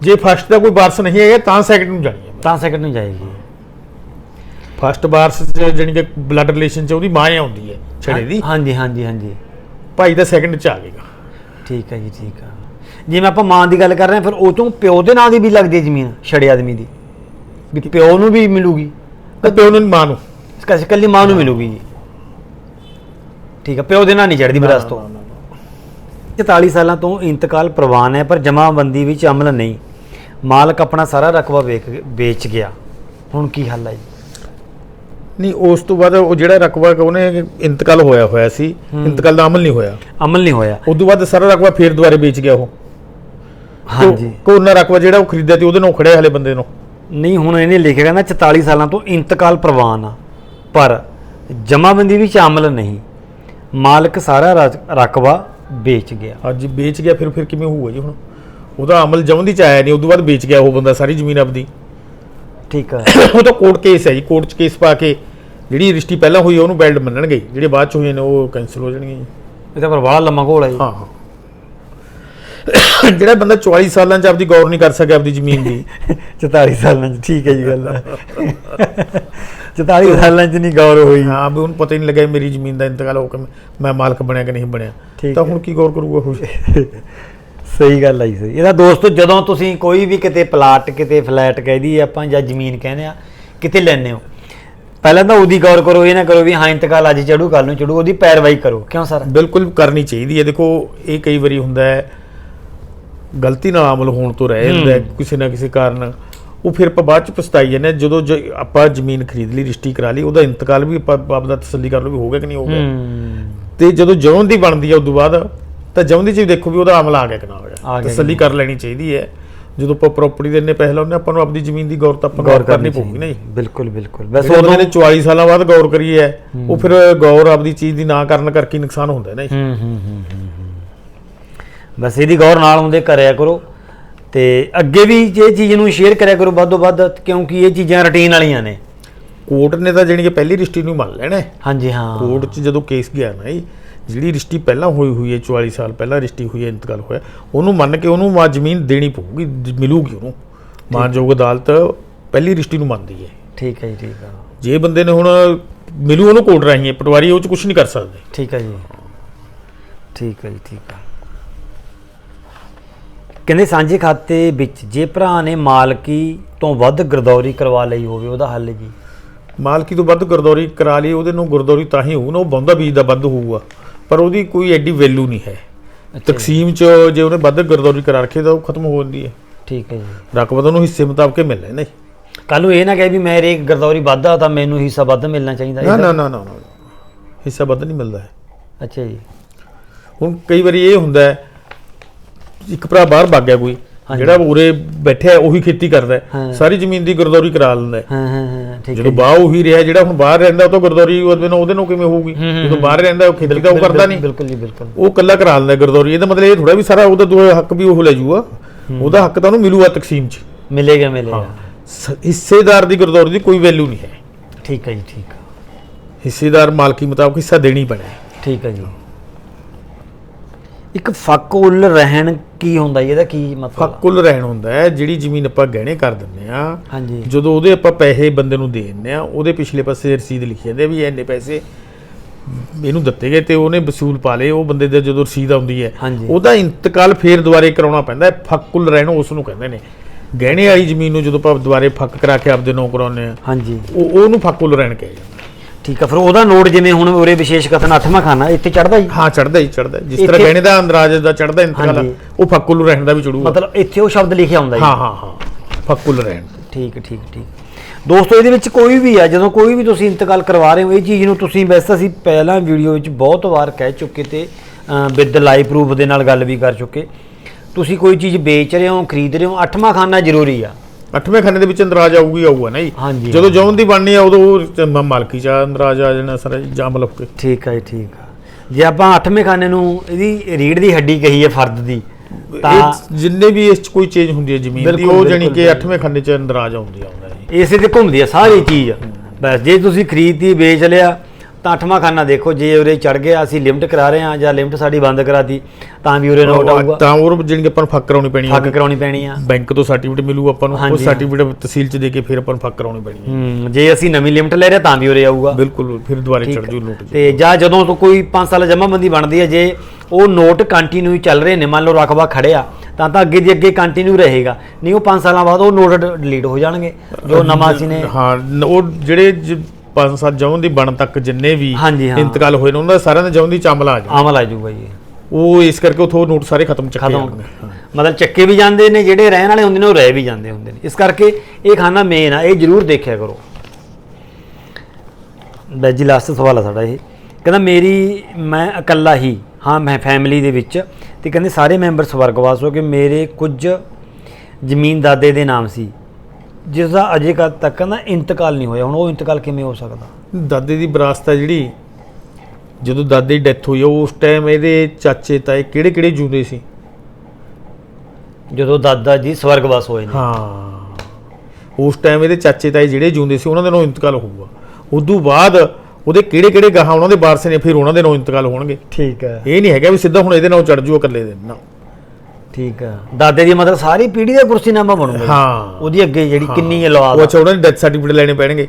ਜੇ ਫਸਟ ਦਾ ਕੋਈ ਵਾਰਸ ਨਹੀਂ ਹੈਗਾ ਤਾਂ ਸੈਕੰਡ ਨੂੰ ਜਾਣੀਏ ਤਾਂ ਸੈਕਿੰਡ ਨੂੰ ਜਾਏਗੀ ਫਸਟ ਵਾਰਸ ਜਾਣੀ ਕਿ ਬਲੱਡ ਰਿਲੇਸ਼ਨ ਚ ਉਹਦੀ ਮਾਂ ਹੀ ਆਉਂਦੀ ਹੈ ਛੜੇ ਦੀ। ਹਾਂਜੀ ਹਾਂਜੀ ਹਾਂਜੀ। ਭਾਈ ਦਾ ਸੈਕੰਡ ਚ ਆ ਜਾਏਗਾ ਠੀਕ ਹੈ ਜੀ ਠੀਕ ਆ ਜਿਵੇਂ ਆਪਾਂ ਮਾਂ ਦੀ ਗੱਲ ਕਰ ਰਹੇ ਹਾਂ ਫਿਰ ਉਹ ਚੋਂ ਪਿਓ ਦੇ ਨਾਂ ਦੀ ਵੀ ਲੱਗਦੀ ਹੈ ਜ਼ਮੀਨ ਛੜੇ ਆਦਮੀ ਦੀ। ਵੀ ਪਿਓ ਨੂੰ ਵੀ ਮਿਲੂਗੀ। ਤੇ ਪਿਓ ਨੂੰ ਮਾਂ ਨੂੰ। ਇਸ ਕੱਲੀ ਮਾਂ ਨੂੰ ਮਿਲੂਗੀ ਜੀ। ਠੀਕ ਆ ਪਿਓ ਦੇ ਨਾਂ ਨਹੀਂ ਚੜਦੀ ਵਿਰਾਸਤ ਤੋਂ। 44 ਸਾਲਾਂ ਤੋਂ ਇੰਤਕਾਲ ਪ੍ਰਵਾਨ ਹੈ ਪਰ ਜਮਾਬੰਦੀ ਵਿੱਚ ਅਮਲ ਨਹੀਂ। ਮਾਲਕ ਆਪਣਾ ਸਾਰਾ ਰਕਬਾ ਵੇਚ ਵੇਚ ਗਿਆ। ਹੁਣ ਕੀ ਹੱਲ ਹੈ ਜੀ? ਨਹੀਂ ਉਸ ਤੋਂ ਬਾਅਦ ਉਹ ਜਿਹੜਾ ਰਕਬਾ ਉਹਨੇ ਇੰਤਕਾਲ ਹੋਇਆ ਹੋਇਆ ਸੀ ਇੰਤਕਾਲ ਦਾ ਅਮਲ ਨਹੀਂ ਹੋਇਆ। ਅਮਲ ਨਹੀਂ ਹੋਇਆ। ਉਸ ਤੋਂ ਬਾਅਦ ਸਾਰਾ ਰਕਬਾ ਫੇਰ ਦੁਬਾਰੇ ਵੇਚ ਗਿਆ ਉਹ। ਹਾਂਜੀ। ਕੋਈ ਉਹਨਾਂ ਰਕਬਾ ਜਿਹੜਾ ਉਹ ਖਰੀਦਿਆ ਸੀ ਉਹਦੇ ਨਾਲ ਖੜਿਆ ਹਲੇ ਬੰਦੇ ਨੂੰ। ਨਹੀਂ ਹੁਣ ਇਹਨੇ ਲਿਖਿਆ ਕਹਿੰਦਾ 44 ਸਾਲਾਂ ਤੋਂ ਇੰਤਕਾਲ ਪ੍ਰਵਾਨ ਆ। ਪਰ ਜਮਾਬੰਦੀ ਵਿੱਚ ਅਮਲ ਨਹੀਂ। ਮਾਲਕ ਸਾਰਾ ਰਕ- ਰਕਬਾ ਵੇਚ ਗਿਆ। ਅੱਜ ਵੇਚ ਗਿਆ ਫਿਰ ਫਿਰ ਕਿਵੇਂ ਹੋਊਗਾ ਜੀ ਹੁਣ? ਉਹਦਾ ਅਮਲ ਜਮਨ ਦੀ ਚ ਆਇਆ ਨਹੀਂ ਉਸ ਤੋਂ ਬਾਅਦ ਵੇਚ ਗਿਆ ਉਹ ਬੰਦਾ ਸਾਰੀ ਜ਼ਮੀਨ ਆਪਦੀ। ਠੀਕ ਆ। ਉਹ ਤਾਂ ਕੋਰਟ ਕੇਸ ਹੈ ਜੀ ਕੋਰਟ 'ਚ ਕੇਸ ਪਾ ਕੇ ਜਿਹੜੀ ਰਿਸ਼ਤੀ ਪਹਿਲਾਂ ਹੋਈ ਉਹਨੂੰ ਵੈਲਿਡ ਮੰਨਣਗੇ ਜਿਹੜੇ ਬਾਅਦ 'ਚ ਹੋਏ ਨੇ ਉਹ ਕੈਂਸਲ ਹੋ ਜਾਣਗੇ ਜੀ। ਇਹ ਤਾਂ ਪਰ ਬੜਾ ਲੰਮਾ ਘੋਲ ਹੈ ਜੀ। ਹਾਂ ਹਾਂ। ਜਿਹੜਾ ਬੰਦਾ 44 ਸਾਲਾਂ 'ਚ ਆਪਦੀ ਗੌਰ ਨਹੀਂ ਕਰ ਸਕਿਆ ਆਪਦੀ ਜ਼ਮੀਨ ਦੀ। 44 ਸਾਲਾਂ ਚ ਠੀਕ ਹੈ ਜੀ ਗੱਲ 44 ਸਾਲਾਂ ਚ ਨਹੀਂ ਗੌਰ ਹੋਈ। ਹਾਂ ਵੀ ਉਹਨੂੰ ਪਤਾ ਹੀ ਨਹੀਂ ਲੱਗਿਆ ਮੇਰੀ ਜ਼ਮੀਨ ਦਾ ਇੰਤਕਾਲ ਹੋ ਕੇ ਮੈਂ- ਮਾਲਕ ਬਣਿਆ ਕਿ ਨਹੀਂ ਬਣਿਆ। ਤਾਂ। ਹੁਣ ਕੀ ਗੌਰ ਕਰੂਗਾ ਉਹ? ਸਹੀ ਗੱਲ ਜੀ ਸਹੀ। ਇਹਦਾ ਦੋਸਤੋ ਜਦੋਂ ਤੁਸੀਂ ਕੋਈ ਵੀ ਕਿਤੇ ਪਲਾਟ ਕਿਤੇ ਫਲੈਟ ਕਹਿ ਦਈਏ ਆਪਾਂ ਜਾਂ ਜ਼ਮੀਨ ਕਹਿੰਦੇ ਆ ਕਿਤੇ ਲੈਣੇ ਹੋ ਪਹਿਲਾਂ ਤਾਂ ਉਹਦੀ ਗੌਰ ਕਰੋ ਇਹ ਨਾ ਕਰੋ ਵੀ ਹਾਂ ਇੰਤਕਾਲ ਅੱਜ ਚੜੂ ਕੱਲ ਨੂੰ ਚੜੂ ਉਹਦੀ ਪੈਰਵਾਈ ਕਰੋ। ਕਿਉਂ ਸਰ? ਬਿਲਕੁਲ ਕਰਨੀ ਚਾਹੀਦੀ ਹੈ। ਦੇਖੋ ਇਹ ਕਈ ਵਾਰੀ ਹੁੰਦਾ ਹੈ ਗਲਤੀ ਨਾਲ ਅਮਲ ਹੋਣ ਤੋਂ ਰਹਿ ਜਾਂਦਾ ਕਿਸੇ ਨਾ ਕਿਸੇ ਕਾਰਨ। ਉਹ ਫਿਰ ਆਪਾਂ ਬਾਅਦ ਚ ਪਛਤਾਈ ਜਾਂਦੇ। ਜਦੋਂ ਜ- ਆਪਾਂ ਜ਼ਮੀਨ ਖਰੀਦ ਲਈ ਰਜਿਸਟਰੀ ਕਰਾ ਲਈ ਉਹਦਾ ਇੰਤਕਾਲ ਵੀ ਆਪਾਂ ਆਪਦਾ ਤਸੱਲੀ ਕਰ ਲਓ ਵੀ ਹੋ ਗਿਆ ਕਿ ਨਹੀਂ ਹੋ ਗਿਆ। ਤੇ ਜਦੋਂ ਜਵਨ ਦੀ ਬਣਦੀ ਹੈ ਉਦੋਂ ਬਾਅਦ ਤਾਂ ਜਵਨ ਦੀ ਚ ਦੇਖੋ ਵੀ ਉਹਦਾ ਅਮਲ ਆ ਗਿਆ ਕਿ ਨਾ ਹੋ ਆ ਗਿਆ ਤਸੱਲੀ ਕਰ ਲੈਣੀ ਚਾਹੀਦੀ ਹੈ। ਜਦੋਂ ਆਪਾਂ ਪ੍ਰਾਪਰਟੀ ਦੇ ਇੰਨੇ ਪੈਸੇ ਲਾਉਂਦੇ ਆਪਾਂ ਨੂੰ ਆਪਣੀ ਜ਼ਮੀਨ ਦੀ ਗੌਰ ਤਾਂ ਆਪਾਂ ਗੌਰ ਕਰਨੀ ਪਊਗੀ ਨਾ ਜੀ। ਬਿਲਕੁਲ ਬਿਲਕੁਲ। ਉਦੋਂ ਬੰਦੇ ਨੇ 44 ਸਾਲਾਂ ਬਾਅਦ ਗੌਰ ਕਰੀ ਹੈ ਉਹ ਫਿਰ ਗੌਰ ਆਪਦੀ ਚੀਜ਼ ਦੀ ਨਾ ਕਰਨ ਕਰਕੇ ਨੁਕਸਾਨ ਹੁੰਦਾ ਹੈ ਨਾ ਜੀ। ਹੂੰ ਹੂੰ ਹੂੰ ਹੂੰ, ਹੂੰ। ਬਸ ਇਹਦੀ ਗੌਰ ਨਾਲ ਹੁੰਦੇ ਕਰਿਆ ਕਰੋ ਤੇ ਅੱਗੇ ਵੀ ਇਹ ਚੀਜ਼ ਨੂੰ ਸ਼ੇਅਰ ਕਰਿਆ ਕਰੋ ਵੱਧ ਵੱਧ ਕਿਉਂਕਿ ਇਹ ਚੀਜ਼ਾਂ ਰੁਟੀਨ ਵਾਲੀਆਂ ਨੇ। ਕੋਰਟ ਨੇ ਤਾਂ ਕਿ ਪਹਿਲੀ ਰਿਸ਼ਤੀ ਨੂੰ ਮੰਨ ਲੈਣਾ ਹੈ। ਹਾਂਜੀ ਹਾਂ। ਕੋਰਟ 'ਚ ਜਦੋਂ ਕੇਸ ਗਿਆ ਨਾ ਜੀ ਜਿਹੜੀ ਰਿਸ਼ਤੀ ਪਹਿਲਾਂ ਹੋਈ ਹੋਈ ਹੈ 44 ਸਾਲ ਪਹਿਲਾਂ ਰਿਸ਼ਤੀ ਹੋਈ ਹੈ ਇੰਤਕਾਲ ਹੋਇਆ ਉਹਨੂੰ ਮੰਨ ਕੇ ਉਹਨੂੰ ਮਾ ਜ਼ਮੀਨ ਦੇਣੀ ਪਊਗੀ ਮਿਲੂਗੀ ਉਹਨੂੰ। ਮਾਨਯੋਗ ਅਦਾਲਤ ਪਹਿਲੀ ਰਿਸ਼ਤੀ ਨੂੰ ਮੰਨਦੀ ਹੈ। ਠੀਕ ਹੈ ਜੀ ਠੀਕ ਆ ਜੇ ਬੰਦੇ ਨੇ ਹੁਣ ਮਿਲੂ ਉਹਨੂੰ ਕੋਰਟ ਰਾਹੀਂ ਹੈ, ਪਟਵਾਰੀ ਉਹ 'ਚ ਕੁਝ ਨਹੀਂ ਕਰ ਸਕਦੇ। ਠੀਕ ਹੈ ਜੀ। ਠੀਕ ਹੈ ਜੀ ਠੀਕ ਹੈ। ਕਹਿੰਦੇ ਸਾਂਝੇ ਖਾਤੇ ਵਿੱਚ ਜੇ ਭਰਾ ਨੇ ਮਾਲਕੀ ਤੋਂ ਵੱਧ ਗਰਦੌਰੀ ਕਰਵਾ ਲਈ ਹੋਵੇ ਉਹਦਾ ਹੱਲ ਜੀ ਮਾਲਕੀ ਤੋਂ ਵੱਧ ਗਰਦੌਰੀ ਕਰਾ ਲਈ ਉਹਦੇ ਨੂੰ ਗਰਦੌਰੀ ਤਾਂ ਹੀ ਹੋਊ ਨਾ ਉਹ ਬੰਦਾ ਬੀਜ ਦਾ ਵੱਧ ਹੋਊਗਾ ਪਰ ਉਹਦੀ ਕੋਈ ਐਡੀ ਵੈਲਿਊ ਨਹੀਂ ਹੈ। ਤਕਸੀਮ 'ਚ ਜੇ ਉਹਨੇ ਵੱਧ ਗਰਦੌਰੀ ਕਰਾ ਰੱਖੀ ਤਾਂ ਉਹ ਖਤਮ ਹੋ ਜਾਂਦੀ ਹੈ। ਠੀਕ ਹੈ ਜੀ। ਰਕਬਾ ਤਾਂ ਉਹਨੂੰ ਹਿੱਸੇ ਮੁਤਾਬਕ ਮਿਲਣਾ ਨਹੀਂ? ਕੱਲ ਨੂੰ ਇਹ ਨਾ ਕਹੇ ਵੀ ਮੇਰੇ ਗਰਦੌਰੀ ਵੱਧਾ ਤਾਂ ਮੈਨੂੰ ਹਿੱਸਾ ਵੱਧ ਮਿਲਣਾ ਚਾਹੀਦਾ ਨਾ ਨਾ ਨਾ ਨਾ। ਹਿੱਸਾ ਵੱਧ ਨਹੀਂ ਮਿਲਦਾ ਹੈ। ਅੱਛਾ ਜੀ। ਹੁਣ ਕਈ ਵਾਰੀ ਇਹ ਹੁੰਦਾ ਹੈ ਇੱਕ ਭਰਾ ਬਾਹਰ ਭੱਗ ਗਿਆ ਕੋਈ। ਜਿਹੜਾ ਉਰੇ ਬੈਠਿਆ ਉਹੀ ਖੇਤੀ ਕਰਦਾ ਹਾਂ। ਸਾਰੀ ਜ਼ਮੀਨ ਦੀ ਗਰਦੌਰੀ ਕਰਾ ਲੈਂਦਾ ਹੈ। ਹਾਂ ਹਾਂ ਹਾਂ ਠੀਕ ਹੈ। ਜਦੋਂ ਬਾਹ ਉਹੀ ਰਿਹਾ ਜਿਹੜਾ ਹੁਣ ਬਾਹਰ ਰਹਿੰਦਾ ਉਹ ਤਾਂ ਗਰਦੌਰੀ ਉਹਦੇ ਨਾਲ ਉਹਦੇ ਨਾਲ ਕਿਵੇਂ ਹੋਊਗੀ? ਜਦੋਂ ਬਾਹਰ ਰਹਿੰਦਾ ਉਹ ਖੇਤੀ ਤਾਂ ਉਹ ਕਰਦਾ ਨਹੀਂ? ਬਿਲਕੁਲ ਜੀ ਬਿਲਕੁਲ। ਉਹ ਕੱਲਾ ਕਰਾ ਲੈਂਦਾ ਗਰਦੌਰੀ। ਇਹਦਾ ਮਤਲਬ ਇਹ ਥੋੜਾ ਵੀ ਸਾਰਾ ਉਹਦਾ ਦੋਏ ਹੱਕ ਵੀ ਉਹ ਲੈ ਜੂਗਾ। ਉਹਦਾ ਹੱਕ ਤਾਂ ਉਹਨੂੰ ਮਿਲੂਗਾ ਤਕਸੀਮ 'ਚ। ਮਿਲੇਗਾ ਮਿਲੇਗਾ। ਸ- ਹਿੱਸੇਦਾਰ ਦੀ ਗਰਦੌਰੀ ਦੀ ਕੋਈ ਵੈਲਿਊ ਨਹੀਂ ਹੈ। ਠੀਕ ਹੈ ਜੀ ਠੀਕ ਹੈ। ਹਿੱਸੇਦਾਰ ਮਾਲਕੀ ਮੁਤਾਬਕ ਹਿੱਸਾ ਦੇਣੀ ਪੈਣਾ ਹੈ। ਠੀਕ ਹੈ ਜੀ। ਇੱਕ ਫੱਕ ਉਲ ਰਹਿਣ ਕੀ ਹੁੰਦਾ ਜੀ? ਇਹਦਾ ਕੀ ਮਤਲਬ ਫੱਕੁਲ ਰਹਿਣ ਹੁੰਦਾ ਹੈ ਜਿਹੜੀ ਜ਼ਮੀਨ ਆਪਾਂ ਗਹਿਣੇ ਕਰ ਦਿੰਦੇ ਆ ਹਾਂਜੀ। ਜਦੋਂ ਉਹਦੇ ਆਪਾਂ ਪੈਸੇ ਬੰਦੇ ਨੂੰ ਦੇ ਦਿੰਦੇ ਆ ਉਹਦੇ ਪਿਛਲੇ ਪਾਸੇ ਰਸੀਦ ਲਿਖੀ ਜਾਂਦੇ ਵੀ ਇੰਨੇ ਪੈਸੇ ਇਹਨੂੰ ਦਿੱਤੇ ਗਏ ਤੇ ਉਹਨੇ ਵਸੂਲ ਪਾ ਲਏ ਉਹ ਬੰਦੇ ਦੇ ਜਦੋਂ ਰਸੀਦ ਆਉਂਦੀ ਹੈ। ਉਹਦਾ ਇੰਤਕਾਲ ਫੇਰ ਦੁਬਾਰੇ ਕਰਾਉਣਾ ਪੈਂਦਾ ਹੈ ਫੱਕੁਲ ਰਹਿਣ ਉਸ ਨੂੰ ਕਹਿੰਦੇ ਨੇ। ਗਹਿਣੇ ਵਾਲੀ ਜ਼ਮੀਨ ਨੂੰ ਜਦੋਂ ਆਪਾਂ ਦੁਬਾਰੇ ਫੱਕ ਕਰਾ ਕੇ ਆਪਦੇ ਨਾਂ ਕਰਾਉਂਦੇ ਆ ਹਾਂਜੀ। ਉਹ ਉਹਨੂੰ ਫੱਕੁਲ ਰਹਿਣ ਕਿਹਾ ਜਾਂਦਾ। ਠੀਕ ਆ ਫਿਰ ਉਹਦਾ ਨੋਟ ਜਿਵੇਂ ਹੁਣ ਉਰੇ ਵਿਸ਼ੇਸ਼ ਕਥਨ ਅੱਠਵਾਂ ਖਾਨਾ ਇੱਥੇ ਚੜਦਾ ਜੀ? ਹਾਂ ਚੜਦਾ ਹੀ ਚੜਦਾ ਜਿਸ ਤਰ੍ਹਾਂ ਇੱਥੇ- ਗਹਿਣੇ ਦਾ ਅੰਦਰਾਜ ਦਾ ਚੜਦਾ ਇੰਤਕਾਲ ਹਾਂਜੀ। ਉਹ ਫੱਕੁਲ ਰਹਿਣ ਦਾ ਵੀ ਚੜੂਗਾ ਮਤਲਬ ਇੱਥੇ ਉਹ ਸ਼ਬਦ ਲਿਖਿਆ ਹੁੰਦਾ ਜੀ। ਹਾਂ ਹਾਂ ਹਾਂ। ਫੱਕੁਲ ਰਹਿਣ। ਠੀਕ ਠੀਕ ਠੀਕ। ਦੋਸਤੋ ਇਹਦੇ ਵਿੱਚ ਕੋਈ ਵੀ ਆ ਜਦੋਂ ਕੋਈ ਵੀ ਤੁਸੀਂ ਇੰਤਕਾਲ ਕਰਵਾ ਰਹੇ ਹੋ ਇਹ ਚੀਜ਼ ਨੂੰ ਤੁਸੀਂ ਵੈਸੇ ਤਾਂ ਅਸੀਂ ਪਹਿਲਾਂ ਵੀਡੀਓ ਵਿੱਚ ਬਹੁਤ ਵਾਰ ਕਹਿ ਚੁੱਕੇ ਤੇ ਵਿਦ ਲਾਈਵ ਪ੍ਰੂਫ ਦੇ ਨਾਲ ਗੱਲ ਵੀ ਕਰ ਚੁੱਕੇ। ਤੁਸੀਂ ਕੋਈ ਚੀਜ਼ ਵੇਚ ਰਹੇ ਹੋ ਖਰੀਦ ਰਹੇ ਹੋ ਅੱਠਵਾਂ ਖਾਨਾ ਜ਼ਰੂਰੀ ਆ। ਅੱਠਵੇਂ ਖਾਨੇ ਦੇ ਵਿੱਚ ਅੰਦਰਾਜ ਆਊਗੀ ਆਊਗਾ ਨਾ ਜੀ ਹਾਂਜੀ, ਜਦੋਂ ਜੌਨ ਦੀ ਬਣਨੀ ਆ ਉਦੋਂ ਮਾਲਕੀ ਚ ਅੰਦਰਾਜ ਆ ਜਾਣਾ ਸਾਰਾ ਜੀ, ਮਤਲਬ ਕਿ ਠੀਕ ਹੈ ਠੀਕ ਆ। ਜੇ ਆਪਾਂ ਅੱਠਵੇਂ ਖਾਨੇ ਨੂੰ ਇਹਦੀ ਰੀੜ ਦੀ ਹੱਡੀ ਕਹੀ ਹੈ ਫਰਦ ਦੀ ਤਾਂ ਜਿੰਨੇ ਵੀ ਇਸ ਚ ਕੋਈ ਚੇਂਜ ਹੁੰਦੀ ਹੈ ਜ਼ਮੀਨ ਦੀ ਉਹ ਜਾਨੀ ਬਿਲਕੁਲ, ਕਿ ਬਿਲਕੁਲ। ਅੱਠਵੇਂ ਖਾਨੇ ਚ ਅੰਦਰਾਜ ਆਉਂਦੀ ਆਉਂਦਾ ਜੀ। ਇਸੇ ਤੇ ਘੁੰਮਦੀ ਆ ਸਾਰੀ ਚੀਜ਼। ਬਸ ਜੇ ਤੁਸੀਂ ਖਰੀਦਤੀ ਵੇਚ ਲਿਆ ਤਾਂ ਅੱਠਵਾਂ ਖਾਨਾ ਦੇਖੋ ਜੇ ਉਰੇ ਚੜ ਗਿਆ ਅਸੀਂ ਲਿਮਟ ਕਰਾ ਰਹੇ ਹਾਂ ਜਾਂ ਲਿਮਟ ਸਾਡੀ ਬੰਦ ਕਰਾਤੀ ਤਾਂ ਵੀ ਉਰੇ ਨੋਟ ਆਊਗਾ। ਤਾਂ ਉਹ ਕਿ ਆਪਾਂ ਨੂੰ ਫੱਕ ਕਰਾਉਣੀ ਪੈਣੀ ਫੱਕ ਕਰਾਉਣੀ ਪੈਣੀ ਆ। ਬੈਂਕ ਤੋਂ ਸਰਟੀਫਿਕੇਟ ਮਿਲੂ ਆਪਾਂ ਨੂੰ ਉਹ ਸਰਟੀਫਿਕੇਟ ਤਹਿਸੀਲ ਚ ਦੇ ਕੇ ਫਿਰ ਆਪਾਂ ਨੂੰ ਫੱਕ ਕਰਾਉਣੀ ਪੈਣੀ ਹੈ ਹੂੰ ਜੇ ਅਸੀਂ ਨਵੀਂ ਲਿਮਟ ਲੈ ਰਹੇ ਤਾਂ ਵੀ ਉਰੇ ਆਊਗਾ। ਬਿਲਕੁਲ ਫਿਰ ਦੁਬਾਰੇ ਚੜ ਜੂ ਲੁੱਟ ਤੇ ਜਾਂ ਜਦੋਂ ਤੋਂ ਕੋਈ 5 ਸਾਲ ਜਮ੍ਹਾਂਬੰਦੀ ਬਣਦੀ ਹੈ ਜੇ ਉਹ ਨੋਟ ਕੰਟੀਨਿਊ ਚੱਲ ਰਹੇ ਨੇ ਮੰਨ ਲਓ ਰਕਬਾ ਖੜਿਆ ਤਾਂ ਤਾਂ ਅੱਗੇ ਦੀ ਅੱਗੇ ਕੰਟੀਨਿਊ ਰਹੇਗਾ। ਨਹੀਂ ਉਹ 5 ਸਾਲਾਂ ਬਾਅਦ ਉਹ ਨੋਟ ਡਿਲੀਟ ਹੋ ਜਾਣਗੇ ਜੋ ਨਵਾਂ ਅਸੀਂ ਨੇ। ਹਾਂ ਉਹ ਜਿਹੜੇ ਪੰਜ ਸੱਤ ਜੌਨ ਦੀ ਬਣ ਤੱਕ ਜਿੰਨੇ ਵੀ ਹਾਂਜੀ, ਹਾਂ। ਇੰਤਕਾਲ ਹੋਏ ਨੇ ਉਹਨਾਂ ਦਾ ਸਾਰਿਆਂ ਦਾ ਜੌਨ ਦੀ ਚੰਬਲ ਆ ਜਾ ਅਮਲ ਆ ਜਾਊਗਾ ਜੀ। ਉਹ ਇਸ ਕਰਕੇ ਉਥੋਂ ਨੋਟ ਸਾਰੇ ਖਤਮ ਚੱਕੇ ਖਤਮ। ਮਤਲਬ ਚੱਕੇ ਵੀ ਜਾਂਦੇ ਨੇ ਜਿਹੜੇ ਰਹਿਣ ਵਾਲੇ ਹੁੰਦੇ ਨੇ ਉਹ ਰਹਿ ਵੀ ਜਾਂਦੇ ਹੁੰਦੇ ਨੇ। ਇਸ ਕਰਕੇ ਇਹ ਖਾਨਾ ਮੇਨ ਆ ਇਹ ਜ਼ਰੂਰ ਦੇਖਿਆ ਕਰੋ। ਬੈਜੀ ਲਾਸਟ ਸਵਾਲ ਆ ਸਾਡਾ ਇਹ। ਕਹਿੰਦਾ ਮੇਰੀ ਮੈਂ ਇਕੱਲਾ ਹੀ ਹਾਂ ਮੈਂ ਫੈਮਿਲੀ ਦੇ ਵਿੱਚ। ਤੇ ਕਹਿੰਦੇ ਸਾਰੇ ਮੈਂਬਰ ਸਵਰਗਵਾਸ ਹੋ ਕੇ ਮੇਰੇ ਕੁਝ ਜ਼ਮੀਨ ਦਾਦੇ ਦੇ ਨਾਮ ਸੀ। ਜਿਸ ਦਾ ਅਜੇ ਕਦ ਤੱਕ ਨਾ ਇੰਤਕਾਲ ਨਹੀਂ ਹੋਇਆ। ਹੁਣ ਉਹ ਇੰਤਕਾਲ ਕਿਵੇਂ ਹੋ ਸਕਦਾ? ਦਾਦੇ ਦੀ ਵਿਰਾਸਤ ਹੈ ਜਿਹੜੀ ਜਦੋਂ ਦਾਦੇ ਦੀ ਡੈਥ ਹੋਈ ਆ, ਉਸ ਟਾਈਮ ਇਹਦੇ ਚਾਚੇ ਤਾਏ ਕਿਹੜੇ ਕਿਹੜੇ ਜੂਦੇ ਸੀ? ਜਦੋਂ ਦਾਦਾ ਜੀ ਸਵਰਗਵਾਸ ਹੋਏ ਨੇ। ਹਾਂ। ਉਸ ਟਾਈਮ ਇਹਦੇ ਚਾਚੇ ਤਾਏ ਜਿਹੜੇ ਜੂਦੇ ਸੀ ਉਹਨਾਂ ਦੇ ਨਾਲ ਇੰਤਕਾਲ ਹੋਊਗਾ। ਉਦੋਂ ਬਾਅਦ ਉਹਦੇ ਕਿਹੜੇ ਕਿਹੜੇ ਗਾਹਾਂ ਉਹਨਾਂ ਦੇ ਵਾਰਸ ਨੇ ਫਿਰ ਉਹਨਾਂ ਦੇ ਨਾਲ ਇੰਤਕਾਲ ਹੋਣਗੇ। ਠੀਕ ਹੈ। ਇਹ ਨਹੀਂ ਹੈਗਾ ਵੀ ਸਿੱਧਾ ਹੁਣ ਇਹਦੇ ਨਾਲ ਚੜ ਜੂ ਇਕੱਲੇ ਦੇ। ਨਾ। ਠੀਕ ਹੈ। ਦਾਦੇ ਦੀ ਮਤਲਬ ਸਾਰੀ ਪੀੜ੍ਹੀ ਦਾ ਕੁਰਸੀਨਾਮਾ ਬਣੂਗਾ। ਹਾਂ। ਉਹਦੀ ਅੱਗੇ ਜਿਹੜੀ ਕਿੰਨੀ ਉਹ ਔਲਾਦ ਆ। ਅੱਛਾ ਉਹਨਾਂ ਦੇ ਡੈਥ ਸਰਟੀਫਿਕੇਟ ਲੈਣੇ ਪੈਣਗੇ।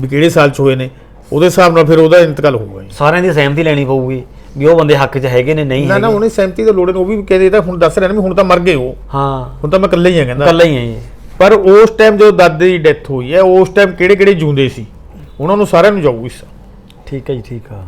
ਵੀ ਕਿਹੜੇ ਸਾਲ ਚ ਹੋਏ ਨੇ। ਉਹਦੇ ਹਿਸਾਬ ਨਾਲ ਫਿਰ ਉਹਦਾ ਇੰਤਕਾਲ ਹੋਊਗਾ ਜੀ। ਸਾਰਿਆਂ ਦੀ ਸਹਿਮਤੀ ਲੈਣੀ ਪਊਗੀ ਵੀ ਉਹ ਬੰਦੇ ਹੱਕ 'ਚ ਹੈਗੇ ਨੇ ਨਹੀਂ ਨਾ ਨਾ ਹੈਗੇ। ਉਹਨੇ ਸਹਿਮਤੀ ਦਾ ਲੋੜ ਉਹ ਵੀ ਕਹਿੰਦੇ ਤਾਂ ਹੁਣ ਦੱਸ ਰਹੇ ਨੇ ਵੀ ਹੁਣ ਤਾਂ ਮਰ ਗਏ ਉਹ। ਹਾਂ। ਹੁਣ ਤਾਂ ਮੈਂ ਇਕੱਲਾ ਹੀ ਆ ਕਹਿੰਦਾ। ਇਕੱਲਾ ਹੀ ਹੈ ਇਹ ਪਰ ਉਸ ਟਾਈਮ ਜਦੋਂ ਦਾਦੇ ਦੀ ਡੈਥ ਹੋਈ ਹੈ ਉਸ ਟਾਈਮ ਕਿਹੜੇ ਕਿਹੜੇ ਜੂੰਦੇ ਸੀ? ਉਹਨਾਂ ਨੂੰ ਸਾਰਿਆਂ ਨੂੰ ਜਾਊ ਇਸ ਠੀਕ ਹੈ ਜੀ ਠੀਕ ਆ।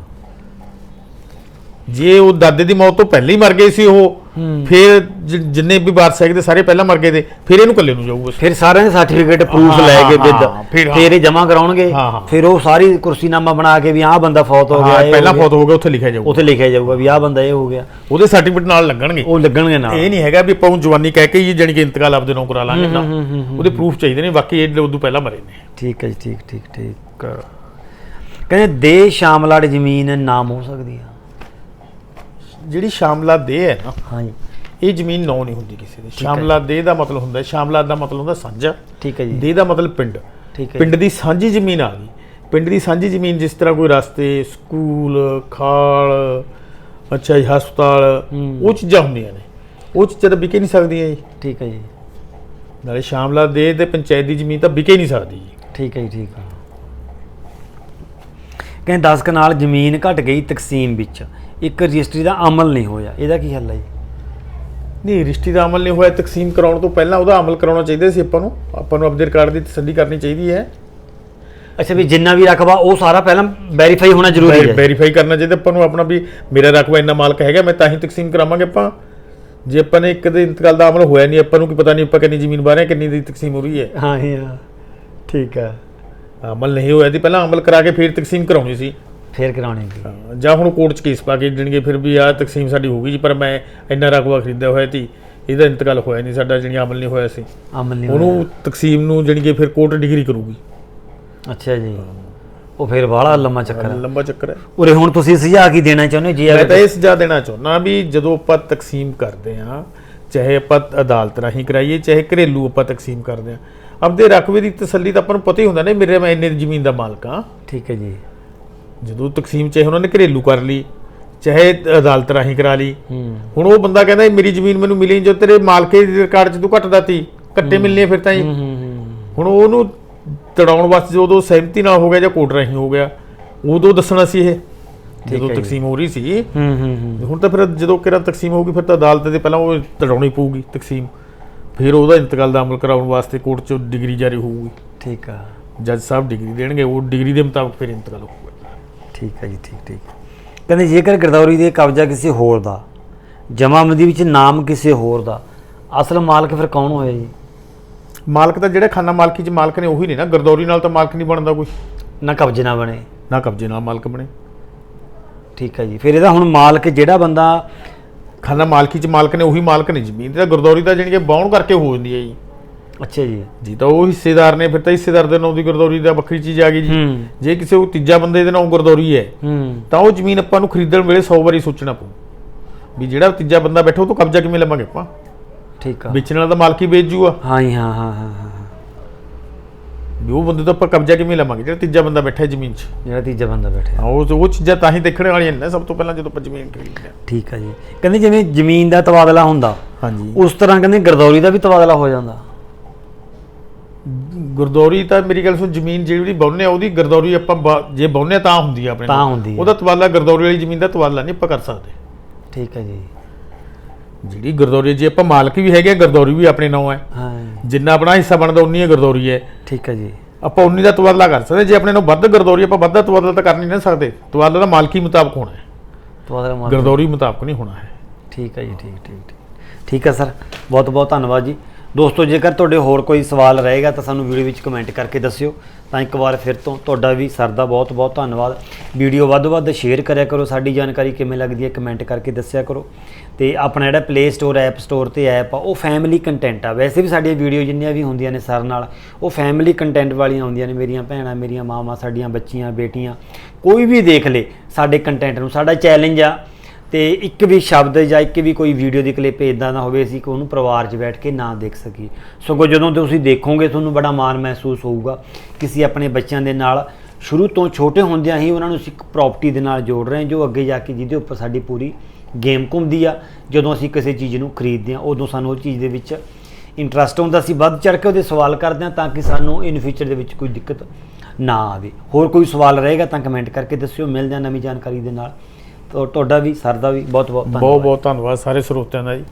ਜੇ ਉਹ ਦਾਦੇ ਦੀ ਮੌਤ ਤੋਂ ਪਹਿਲਾਂ ਹੀ ਮਰ ਗਏ ਸੀ ਉਹ। ਫਿਰ ਜ- ਜਿੰਨੇ ਵੀ ਵਾਰਸ ਹੈਗੇ ਤੇ ਸਾਰੇ ਪਹਿਲਾਂ ਮਰ ਗਏ ਤੇ ਫਿਰ ਇਹਨੂੰ ਇਕੱਲੇ ਨੂੰ ਜਾਊ ਬਸ। ਫਿਰ ਸਾਰਿਆਂ ਦੇ ਸਰਟੀਫਿਕੇਟ ਪ੍ਰੂਫ ਹਾਂ, ਲੈ ਕੇ ਹਾਂ, ਫਿਰ ਹਾਂ। ਫਿਰ ਇਹ ਜਮ੍ਹਾਂ ਕਰਾਉਣਗੇ। ਹਾਂ, ਹਾਂ। ਫਿਰ ਉਹ ਸਾਰੀ ਕੁਰਸੀਨਾਮਾ ਬਣਾ ਕੇ ਵੀ ਆਹ ਬੰਦਾ ਫੌਤ ਹੋ ਗਿਆ ਹਾਂ ਇਹ ਪਹਿਲਾਂ ਹੋ ਗਿਆ। ਫੌਤ ਹੋ ਗਿਆ ਉੱਥੇ ਲਿਖਿਆ ਜਾਊਗਾ। ਉੱਥੇ ਲਿਖਿਆ ਜਾਊਗਾ ਵੀ ਆਹ ਬੰਦਾ ਇਹ ਹੋ ਗਿਆ। ਉਹਦੇ ਸਰਟੀਫਿਕੇਟ ਨਾਲ ਲੱਗਣਗੇ। ਉਹ ਲੱਗਣਗੇ ਨਾਲ। ਇਹ ਨਹੀਂ ਹੈਗਾ ਵੀ ਆਪਾਂ ਜਵਾਨੀ ਕਹਿ ਕੇ ਹੀ ਜਾਣੀ ਕਿ ਇੰਤਕਾਲ ਆਪਦੇ ਨੂੰ ਕਰਾ ਲਾਂਗੇ ਨਾ। ਉਹਦੇ ਪ੍ਰੂਫ ਚਾਹੀਦੇ ਨੇ ਬਾਕੀ ਇਹ ਉਦੋਂ ਪਹਿਲਾਂ ਮਰੇ ਨੇ। ਠੀਕ ਹੈ ਜੀ ਠੀਕ ਠੀਕ ਠੀਕ। ਕਹਿੰਦੇ ਦੇ ਸ਼ਾਮਲਾੜ ਜ਼ਮੀਨ ਨਾਮ ਹੋ ਸਕਦੀ ਆ। ਜਿਹੜੀ ਸ਼ਾਮਲਾ ਦੇ ਹੈ ਨਾ ਹਾਂਜੀ। ਇਹ ਜ਼ਮੀਨ ਨੌ ਨਹੀਂ ਹੁੰਦੀ ਕਿਸੇ ਦੀ। ਸ਼ਾਮਲਾ ਦੇ ਦਾ ਮਤਲਬ ਹੁੰਦਾ ਹੈ ਸ਼ਾਮਲਾ ਦਾ ਮਤਲਬ ਹੁੰਦਾ ਸਾਂਝਾ। ਠੀਕ ਹੈ ਜੀ। ਦੇ ਦਾ ਮਤਲਬ ਪਿੰਡ। ਠੀਕ ਹੈ ਪਿੰਡ ਦੀ ਸਾਂਝੀ ਜ਼ਮੀਨ ਆ ਗਈ। ਪਿੰਡ ਦੀ ਸਾਂਝੀ ਜ਼ਮੀਨ ਜਿਸ ਤਰ੍ਹਾਂ ਕੋਈ ਰਸਤੇ ਸਕੂਲ ਖਾਲ ਅੱਛਾ ਜੀ ਹਸਪਤਾਲ ਹੂੰ। ਉਹ ਚੀਜ਼ਾਂ ਹੁੰਦੀਆਂ ਨੇ। ਉਹ ਚੀਜ਼ਾਂ ਤਾਂ ਵਿਕੇ ਨਹੀਂ ਸਕਦੀਆਂ ਜੀ। ਠੀਕ ਹੈ ਜੀ। ਨਾਲੇ ਸ਼ਾਮਲਾ ਦੇ ਤੇ ਪੰਚਾਇਤ ਦੀ ਜ਼ਮੀਨ ਤਾਂ ਵਿਕੇ ਨਹੀਂ ਸਕਦੀ ਜੀ। ਠੀਕ ਹੈ ਜੀ ਠੀਕ ਆ। ਕਹਿੰਦੇ 10 ਕਨਾਲ ਜ਼ਮੀਨ ਘਟ ਗਈ ਤਕਸੀਮ ਵਿੱਚ। ਇੱਕ ਰਜਿਸਟਰੀ ਦਾ ਅਮਲ ਨਹੀਂ ਹੋਇਆ। ਇਹਦਾ ਕੀ ਹੱਲ ਹੈ ਜੀ? ਨਹੀਂ ਰਿਸ਼ਤੇ ਦਾ ਅਮਲ ਨਹੀਂ ਹੋਇਆ ਤਕਸੀਮ ਕਰਾਉਣ ਤੋਂ ਪਹਿਲਾਂ ਉਹਦਾ ਅਮਲ ਕਰਾਉਣਾ ਚਾਹੀਦਾ ਸੀ ਆਪਾਂ ਨੂੰ। ਆਪਾਂ ਨੂੰ ਆਪਣੇ ਰਿਕਾਰਡ ਦੀ ਤਸੱਲੀ ਕਰਨੀ ਚਾਹੀਦੀ ਹੈ। ਅੱਛਾ ਵੀ ਜਿੰਨਾ ਵੀ ਰਕਬਾ ਉਹ ਸਾਰਾ ਪਹਿਲਾਂ ਵੈਰੀਫਾਈ ਹੋਣਾ ਜ਼ਰੂਰੀ ਹੈ। ਵੈਰੀਫਾਈ ਕਰਨਾ ਚਾਹੀਦਾ ਆਪਾਂ ਨੂੰ ਆਪਣਾ ਵੀ ਮੇਰਾ ਰਕਬਾ ਇੰਨਾ ਮਾਲਕ ਹੈਗਾ ਮੈਂ ਤਾਂ ਹੀ ਤਕਸੀਮ ਕਰਾਵਾਂਗੇ ਆਪਾਂ। ਜੇ ਆਪਾਂ ਨੇ ਇੱਕ ਦੇ ਇੰਤਕਾਲ ਦਾ ਅਮਲ ਹੋਇਆ ਨਹੀਂ ਆਪਾਂ ਨੂੰ ਕੀ ਪਤਾ ਨਹੀਂ ਆਪਾਂ ਕਿੰਨੀ ਜ਼ਮੀਨ ਬਾਰੇ ਕਿੰਨੀ ਦੀ ਤਕਸੀਮ ਹੋ ਰਹੀ ਹੈ। ਹਾਂ ਹਾਂ। ਠੀਕ ਹੈ। ਅਮਲ ਨਹੀਂ ਹੋਇਆ ਤੇ ਪਹਿਲਾਂ ਅਮਲ ਕਰਾ ਕੇ ਫਿਰ ਤਕਸੀਮ ਕਰਾਉਣੀ ਸੀ। ਫੇਰ ਕਰਾਉਣੀ ਹਾਂ, ਜਾਂ ਹੁਣ ਕੋਰਟ 'ਚ ਕੇਸ ਪਾ ਕੇ ਦੇਣਗੇ ਫਿਰ ਵੀ ਆਹ ਤਕਸੀਮ ਸਾਡੀ ਹੋ ਗਈ ਜੀ ਪਰ ਮੈਂ ਇੰਨਾ ਰਕਬਾ ਖਰੀਦਿਆ ਹੋਇਆ ਸੀ ਇਹਦਾ ਇੰਤਕਾਲ ਹੋਇਆ ਨਹੀਂ ਸਾਡਾ ਜਿਹੜੀ ਅਮਲ ਨਹੀਂ ਹੋਇਆ ਸੀ। ਅਮਲ ਨਹੀਂ ਉਹਨੂੰ ਤਕਸੀਮ ਨੂੰ ਜਾਣੀ ਕਿ ਫਿਰ ਕੋਰਟ ਡਿਗਰੀ ਕਰੂਗੀ। ਅੱਛਾ ਜੀ। ਉਹ ਫਿਰ ਬਾਹਲਾ ਲੰਮਾ ਚੱਕਰ ਹੈ। ਲੰਬਾ ਚੱਕਰ ਹੈ। ਉਰੇ ਹੁਣ ਤੁਸੀਂ ਸੁਝਾਅ ਕੀ ਦੇਣਾ ਚਾਹੁੰਦੇ ਹੋ? ਜੀ ਮੈਂ ਤਾਂ ਅਗਰ ਇਹ ਸੁਝਾਅ ਦੇਣਾ ਚਾਹੁੰਦਾ ਵੀ ਜਦੋਂ ਆਪਾਂ ਤਕਸੀਮ ਕਰਦੇ ਹਾਂ ਚਾਹੇ ਆਪਾਂ ਅਦਾਲਤ ਰਾਹੀਂ ਕਰਾਈਏ ਚਾਹੇ ਘਰੇਲੂ ਆਪਾਂ ਤਕਸੀਮ ਕਰਦੇ ਹਾਂ ਆਪਦੇ ਰਕਬੇ ਦੀ ਤਸੱਲੀ ਤਾਂ ਆਪਾਂ ਨੂੰ ਪਤਾ ਹੀ ਹੁੰਦਾ ਨੇ ਮੇਰੇ ਮੈਂ ਇੰਨੇ ਜ਼ਮੀਨ ਦਾ ਮਾਲਕ ਹਾਂ। ਠੀਕ ਹੈ ਜੀ। ਜਦੋਂ ਤਕਸੀਮ ਚਾਹੇ ਉਹਨਾਂ ਨੇ ਘਰੇਲੂ ਕਰ ਲਈ ਚਾਹੇ ਅਦਾਲਤ ਰਾਹੀਂ ਕਰਾ ਲਈ ਹੁਣ ਉਹ ਬੰਦਾ ਕਹਿੰਦਾ ਮੇਰੀ ਜ਼ਮੀਨ ਮੈਨੂੰ ਮਿਲੀ ਜੋ ਤੇਰੇ ਮਾਲਕੇ ਦੇ ਰਿਕਾਰਡ 'ਚ ਤੂੰ ਘਟਦਾ ਤੀ ਕੱਟੇ ਮਿਲਨੇ ਫਿਰ ਤਾਂ ਹੀ। ਹੁਣ ਉਹਨੂੰ ਤੜਾਉਣ ਵਾਸਤੇ ਜਦੋਂ ਸਹਿਮਤੀ ਨਾਲ ਹੋ ਗਿਆ ਜਾਂ ਕੋਰਟ ਰਾਹੀਂ ਹੋ ਗਿਆ ਉਦੋਂ ਦੱਸਣਾ ਸੀ ਇਹ ਜਦੋਂ। ਤਕਸੀਮ ਹੋ ਰਹੀ ਸੀ। ਹੂੰ ਹੂੰ ਹੁਣ ਤਾਂ ਫਿਰ ਜਦੋਂ ਕਿਹੜਾ ਤਕਸੀਮ ਹੋਊਗੀ ਫਿਰ ਤਾਂ ਅਦਾਲਤ ਦੇ ਪਹਿਲਾਂ ਉਹ ਤੜਾਉਣੀ ਪਊਗੀ ਤਕਸੀਮ। ਫਿਰ ਉਹਦਾ ਇੰਤਕਾਲ ਦਾ ਅਮਲ ਕਰਾਉਣ ਵਾਸਤੇ ਕੋਰਟ 'ਚ ਡਿਗਰੀ ਜਾਰੀ ਹੋਊਗੀ। ਠੀਕ ਆ। ਜੱਜ ਸਾਹਿਬ ਡਿਗਰੀ ਦੇਣਗੇ ਉਹ ਡਿਗਰੀ ਦੇ ਮੁਤਾਬਕ ਫਿਰ ਇੰਤਕਾਲ ਹੋਊਗਾ। ਠੀਕ ਹੈ ਜੀ ਠੀਕ ਠੀਕ। ਕਹਿੰਦੇ ਜੇਕਰ ਗਰਦੌਰੀ ਦੇ ਕਬਜ਼ਾ ਕਿਸੇ ਹੋਰ ਦਾ ਜਮਾਬੰਦੀ ਵਿੱਚ ਨਾਮ ਕਿਸੇ ਹੋਰ ਦਾ ਅਸਲ ਮਾਲਕ ਫਿਰ ਕੌਣ ਹੋਇਆ ਜੀ? ਮਾਲਕ ਤਾਂ ਜਿਹੜੇ ਖਾਨਾ ਮਾਲਕੀ ਚ ਮਾਲਕ ਨੇ ਉਹੀ ਨੇ ਨਾ ਗਰਦੌਰੀ ਨਾਲ ਤਾਂ ਮਾਲਕ ਨਹੀਂ ਬਣਦਾ ਕੋਈ। ਨਾ ਕਬਜ਼ੇ ਨਾ ਬਣੇ। ਨਾ ਕਬਜ਼ੇ ਨਾਲ ਮਾਲਕ ਬਣੇ। ਠੀਕ ਹੈ ਜੀ ਫਿਰ ਇਹਦਾ ਹੁਣ ਮਾਲਕ ਜਿਹੜਾ ਬੰਦਾ ਖਾਨਾ ਮਾਲਕੀ ਚ ਮਾਲਕ ਨੇ ਉਹੀ ਮਾਲਕ ਨੇ ਜ਼ਮੀਨ ਤੇ। ਗਰਦੌਰੀ ਤਾਂ ਜਾਣੀ ਕਿ ਬਾਉਣ ਕਰਕੇ ਹੋ ਜਾਂਦੀ ਹੈ ਜੀ। ਅੱਛਾ ਜੀ। ਜੀ ਤਾਂ ਉਹ ਹਿੱਸੇਦਾਰ ਨੇ ਫਿਰ ਤਾਂ ਹਿੱਸੇਦਾਰ ਦੇ ਨਾਂ ਦੀ ਗਰਦੌਰੀ ਦਾ ਵੱਖਰੀ ਚੀਜ਼ ਆ ਗਈ ਜੀ। ਜੇ ਕਿਸੇ ਉਹ ਤੀਜਾ ਬੰਦੇ ਦੇ ਨਾਂ ਗਰਦੌਰੀ ਹੈ ਤਾਂ ਉਹ ਜ਼ਮੀਨ ਆਪਾਂ ਨੂੰ ਖਰੀਦਣ ਵੇਲੇ 100 ਵਾਰੀ ਸੋਚਣਾ ਪਊ। ਵੀ ਜਿਹੜਾ ਤੀਜਾ ਬੰਦਾ ਬੈਠਾ ਉਹ ਤੋਂ ਕਬਜ਼ਾ ਕਿਵੇਂ ਲਵਾਂਗੇ ਆਪਾਂ? ਠੀਕ ਆ। ਵੇਚਣ ਵਾਲਾ ਤਾਂ ਮਾਲਕੀ ਵੇਚ ਜੂਗਾ। ਹਾਂ ਹਾਂ ਹਾਂ ਹਾਂ ਹਾਂ। ਵੀ ਉਹ ਬੰਦੇ ਤੋਂ ਆਪਾਂ ਕਬਜ਼ਾ ਕਿਵੇਂ ਲਵਾਂਗੇ? ਜਿਹੜਾ ਤੀਜਾ ਬੰਦਾ ਬੈਠਾ ਹੈ ਜ਼ਮੀਨ 'ਚ। ਜਿਹੜਾ ਤੀਜਾ ਬੰਦਾ ਬੈਠਿਆ ਹਾਂ। ਉਹ ਉਹ ਚੀਜ਼ਾਂ ਤਾਂ ਹੀ ਦੇਖਣ ਵਾਲੀਆਂ ਨੇ ਸਭ ਤੋਂ ਪਹਿਲਾਂ ਜਦੋਂ ਆਪਾਂ ਜ਼ਮੀਨ ਖਰੀਦਦੇ ਠੀਕ ਹੈ ਜੀ। ਕਹਿੰਦੇ ਜਿਵੇਂ ਜ਼ਮੀਨ ਦਾ ਤਬਾਦਲਾ ਹੁੰਦਾ ਹਾਂਜੀ। ਉਸ ਤਰ੍ਹਾਂ ਕਹਿੰਦੇ ਗਰਦੌਰੀ ਦਾ ਵੀ ਤਬਾਦਲਾ ਹੋ ਜਾਂਦਾ। ਗੁਰਦੌਰੀ ਤਾਂ ਮੇਰੀ ਗੱਲ ਸੁਣ ਜ਼ਮੀਨ ਜਿਹੜੀ ਬਾਉਨੇ ਆ ਉਹਦੀ ਗਰਦੌਰੀ ਆਪਾਂ ਜੇ ਬਾਉਨੇ ਤਾਂ ਹੁੰਦੀ ਆ ਆਪਣੇ ਤਾਂ। ਹੁੰਦੀ। ਉਹਦਾ ਤਬਾਦਲਾ ਗਰਦੌਰੀ ਵਾਲੀ ਜ਼ਮੀਨ ਦਾ ਤਬਾਦਲਾ ਨਹੀਂ ਆਪਾਂ ਕਰ ਸਕਦੇ। ਠੀਕ ਹੈ ਜੀ। ਜਿਹੜੀ ਗਰਦੌਰੀ ਜੇ ਆਪਾਂ ਮਾਲਕ ਵੀ ਹੈਗੇ ਆ, ਗਰਦੌਰੀ ਵੀ ਆਪਣੇ ਨਾਂ ਹੈ। ਹਾਂ। ਜਿੰਨਾ ਆਪਣਾ ਹਿੱਸਾ ਬਣਦਾ ਉਨੀ ਹੀ ਗਰਦੌਰੀ ਹੈ। ਠੀਕ ਹੈ ਜੀ। ਆਪਾਂ ਉਨੀ ਦਾ ਤਬਾਦਲਾ ਕਰ ਸਕਦੇ ਜੇ ਆਪਣੇ ਨੂੰ ਵੱਧ ਗਰਦੌਰੀ ਆਪਾਂ ਵੱਧ ਦਾ ਤਬਾਦਲਾ ਤਾਂ ਕਰ ਨਹੀਂ ਨਾ ਸਕਦੇ। ਤਬਾਦਲਾ ਤਾਂ ਮਾਲਕੀ ਮੁਤਾਬਕ ਹੋਣਾ ਹੈ। ਤਬਾਦਲਾ ਮਾਰ ਗਰਦੌਰੀ ਮੁਤਾਬਕ ਨਹੀਂ ਹੋਣਾ ਹੈ। ਠੀਕ ਹੈ ਜੀ ਠੀਕ ਠੀਕ ਠੀਕ। ਠੀਕ ਹੈ ਸਰ। ਬਹੁਤ ਬਹੁਤ ਧੰਨਵਾਦ ਜੀ। ਦੋਸਤੋ, ਜੇਕਰ ਤੁਹਾਡੇ ਹੋਰ ਕੋਈ ਸਵਾਲ ਰਹੇਗਾ ਤਾਂ ਸਾਨੂੰ ਵੀਡੀਓ ਵਿੱਚ ਕਮੈਂਟ ਕਰਕੇ ਦੱਸਿਓ। ਤਾਂ ਇੱਕ ਵਾਰ ਫਿਰ ਤੋਂ ਤੁਹਾਡਾ ਵੀ ਸਰ ਦਾ ਬਹੁਤ ਬਹੁਤ ਧੰਨਵਾਦ। ਵੀਡੀਓ ਵੱਧ ਵੱਧ ਸ਼ੇਅਰ ਕਰਿਆ ਕਰੋ। ਸਾਡੀ ਜਾਣਕਾਰੀ ਕਿਵੇਂ ਲੱਗਦੀ ਹੈ ਕਮੈਂਟ ਕਰਕੇ ਦੱਸਿਆ ਕਰੋ। ਤੇ ਆਪਣਾ ਜਿਹੜਾ ਪਲੇ ਸਟੋਰ ਐਪ ਸਟੋਰ ਤੇ ਐਪ ਆ, ਉਹ ਫੈਮਿਲੀ ਕੰਟੈਂਟ ਆ। ਵੈਸੇ ਵੀ ਸਾਡੀਆਂ ਵੀਡੀਓ ਜਿੰਨੀਆਂ ਵੀ ਹੁੰਦੀਆਂ ਨੇ ਸਰ ਨਾਲ, ਉਹ ਫੈਮਿਲੀ ਕੰਟੈਂਟ ਵਾਲੀਆਂ ਹੁੰਦੀਆਂ ਨੇ। ਮੇਰੀਆਂ ਭੈਣਾਂ, ਮੇਰੀਆਂ ਮਾਵਾਂ, ਸਾਡੀਆਂ ਬੱਚੀਆਂ, ਬੇਟੀਆਂ, ਕੋਈ ਵੀ ਦੇਖ ਲੇ, ਸਾਡੇ ਕੰਟੈਂਟ ਨੂੰ। ਸਾਡਾ ਚੈਲੰਜ ਆ ਤੇ ਇੱਕ ਵੀ ਸ਼ਬਦ ਜਾਂ ਇੱਕ ਵੀ ਕੋਈ ਵੀਡੀਓ ਦੀ ਕਲਿੱਪ ਇਦਾਂ ਦਾ ਹੋਵੇ ਅਸੀਂ ਕਿ ਉਹਨੂੰ ਪਰਿਵਾਰ 'ਚ ਬੈਠ ਕੇ ਨਾ ਦੇਖ ਸਕੀਏ। ਸਗੋਂ ਜਦੋਂ ਤੁਸੀਂ ਦੇਖੋਗੇ ਤੁਹਾਨੂੰ ਬੜਾ ਮਾਣ ਮਹਿਸੂਸ ਹੋਊਗਾ ਕਿਸੇ ਆਪਣੇ ਬੱਚਿਆਂ ਦੇ ਨਾਲ। ਸ਼ੁਰੂ ਤੋਂ ਛੋਟੇ ਹੁੰਦਿਆਂ ਹੀ ਉਹਨਾਂ ਨੂੰ ਅਸੀਂ ਇੱਕ ਪ੍ਰਾਪਰਟੀ ਦੇ ਨਾਲ ਜੋੜ ਰਹੇ ਹਾਂ, ਜੋ ਅੱਗੇ ਜਾ ਕੇ ਜਿਹਦੇ ਉੱਪਰ ਸਾਡੀ ਪੂਰੀ ਗੇਮ ਘੁੰਮਦੀ ਆ। ਜਦੋਂ ਅਸੀਂ ਕਿਸੇ ਚੀਜ਼ ਨੂੰ ਖਰੀਦਦੇ ਹਾਂ, ਉਦੋਂ ਸਾਨੂੰ ਉਹ ਚੀਜ਼ ਦੇ ਵਿੱਚ ਇੰਟਰਸਟ ਹੁੰਦਾ ਅਸੀਂ ਵੱਧ ਚੜ ਕੇ ਉਹਦੇ ਸਵਾਲ ਕਰਦੇ ਹਾਂ ਤਾਂ ਕਿ ਸਾਨੂੰ ਇਨ ਫਿਊਚਰ ਦੇ ਵਿੱਚ ਕੋਈ ਦਿੱਕਤ ਨਾ ਆਵੇ। ਹੋਰ ਕੋਈ ਸਵਾਲ ਰਹੇਗਾ ਤਾਂ ਕਮੈਂਟ ਕਰਕੇ ਦੱਸਿਓ, ਮਿਲਦੇ ਜਾ ਨਵੀਂ ਜਾਣਕਾਰੀ ਦੇ ਨਾਲ। ਤੁਹਾਡਾ ਵੀ ਸਰ ਦਾ ਵੀ ਬਹੁਤ ਬਹੁਤ ਧੰਨਵਾਦ। ਬਹੁਤ ਬਹੁਤ ਧੰਨਵਾਦ ਸਾਰੇ ਸਰੋਤਿਆਂ ਦਾ ਜੀ।